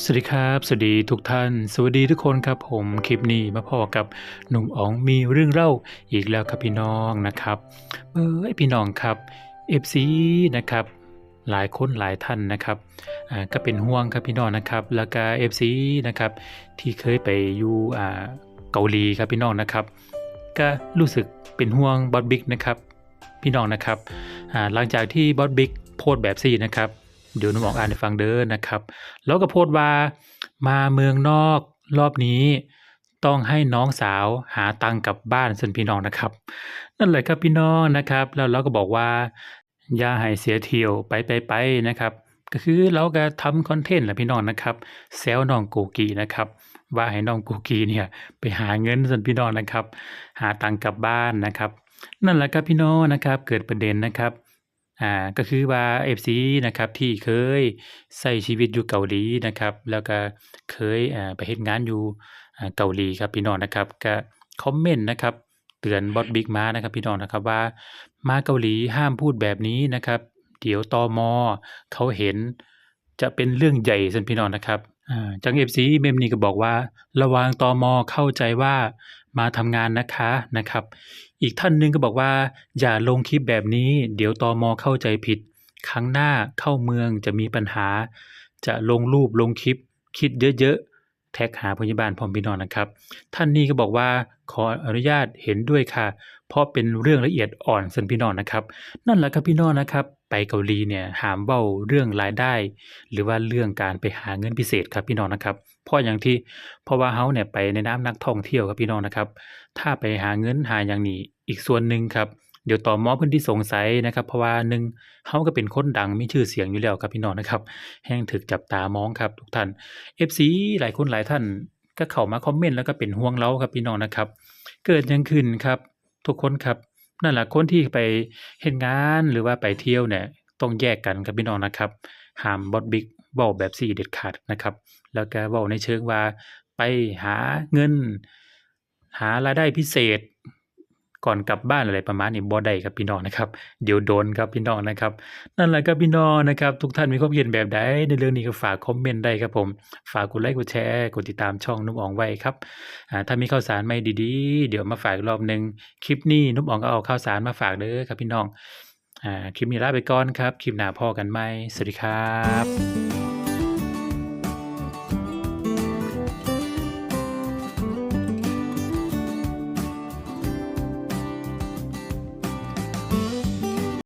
สวัสดีครับ สวัสดีทุกท่าน สวัสดีทุกคนครับผมคลิปนี้มาพอกับหนุ่มอ๋องมีเรื่องเล่าอีกแล้วครับพี่น้องนะครับ เอ้ยพี่น้องครับ FC นะครับหลายคนหลายท่านนะครับก็เป็นห่วงครับพี่น้องนะครับแล้วก็ FC นะครับที่เคยไปอยู่เกาหลีครับพี่น้องนะครับ ก็รู้สึกเป็นห่วงบอสบิ๊กนะครับพี่น้องนะครับหลังจากที่บอสบิ๊กโพสแบบซี่นะครับ เดี๋ยวนุ่มออกอ่านให้ฟังเด้อนะครับ แล้วก็โพสต์ว่า มาเมืองนอกรอบนี้ต้องให้น้องสาวหาตังค์กลับบ้านส่วนพี่น้องนะครับ นั่นแหละครับพี่น้องนะครับ แล้วเราก็บอกว่า อย่าให้เสียเที่ยวไปไปไปนะครับ ก็คือเราก็ทำคอนเทนต์แหละพี่น้องนะครับแซวน้องโกกีนะครับว่าให้น้องโกกีเนี่ยไปหาเงินส่วนพี่น้องนะครับ หาตังค์กลับบ้านนะครับ นั่นแหละครับพี่น้องนะครับ เกิดประเด็นนะครับ อ่าก็คือว่า FC นะครับที่เคยใช้ชีวิตอยู่เกาหลีนะครับ แล้วก็เคยอ่าไปเฮ็ดงานอยู่อ่าเกาหลีครับพี่น้องนะครับก็คอมเมนต์นะครับเตือนบอสบิ๊กมานะครับพี่น้องนะครับว่ามาเกาหลีห้ามพูดแบบนี้นะครับ เดี๋ยวตอมอเขาเห็นจะเป็นเรื่องใหญ่ซั่นพี่น้องนะครับ จังเอฟซีเมมนี่ก็บอกว่า ระวังตอมเข้าใจว่ามาทำงานนะคะนะครับ อีกท่านหนึ่งก็บอกว่า อย่าลงคลิปแบบนี้ เดี๋ยวตอมเข้าใจผิด ครั้งหน้าเข้าเมืองจะมีปัญหา จะลงรูปลงคลิป คิดเยอะ แท็กหาพยาบาลพร้อมพี่น้องนะครับ ท่านนี้ก็บอกว่าขออนุญาตเห็นด้วยค่ะ เพราะเป็นเรื่องละเอียดอ่อนส่วนพี่น้องนะครับ นั่นแหละครับพี่น้องนะครับ ไปเกาหลีเนี่ยหามเว้าเรื่องรายได้ หรือว่าเรื่องการไปหาเงินพิเศษครับพี่น้องนะครับเพราะอย่างที่เพราะว่าเฮาเนี่ยไปในนานักท่องเที่ยวครับพี่น้องนะครับ ถ้าไปหาเงินหาอย่างนี้อีกส่วนหนึ่งครับ เดี๋ยวต่อมเพิ่นที่สงสัยนะครับ เพราะว่าหนึ่งเฮาก็เป็นคนดังมีชื่อเสียงอยู่แล้วครับพี่น้องนะครับแฮ่งถูกจับตามองครับทุกท่าน FC หลายคนหลายท่านก็เข้ามาคอมเมนต์แล้วก็เป็นห่วงเราครับพี่น้องนะครับ เกิดยังขึ้นครับ ทุกคนครับนั่นแหละคนที่ไปเฮ็ดงานหรือว่าไปเที่ยวเนี่ยต้องแยกกันครับพี่น้องนะครับห้ามบอสบิ๊กเว้าแบบซี่เด็ดขาดนะครับ แล้วก็เว้าในเชิงว่าไปหาเงิน หารายได้พิเศษ ก่อนกลับบ้านอะไรประมาณนี้บ่ได้ครับพี่น้องนะครับ เดี๋ยวโดนครับพี่น้องนะครับ นั่นแหละครับพี่น้องนะครับ ทุกท่านมีความเห็นแบบใดในเรื่องนี้ก็ฝากคอมเมนต์ได้ครับผม ฝากกดไลค์กดแชร์กดติดตามช่องนุ่มอ๋องไว้ครับถ้ามีข่าวสารใหม่ดีๆ เดี๋ยวมาฝากรอบหนึ่งคลิปนี้นุ่มอ๋องก็เอาข่าวสารมาฝากเด้อครับพี่น้องอคลิปนี้ลาไปก่อนครับ คลิปหน้าพ่อกันใหมสวัสดีครับ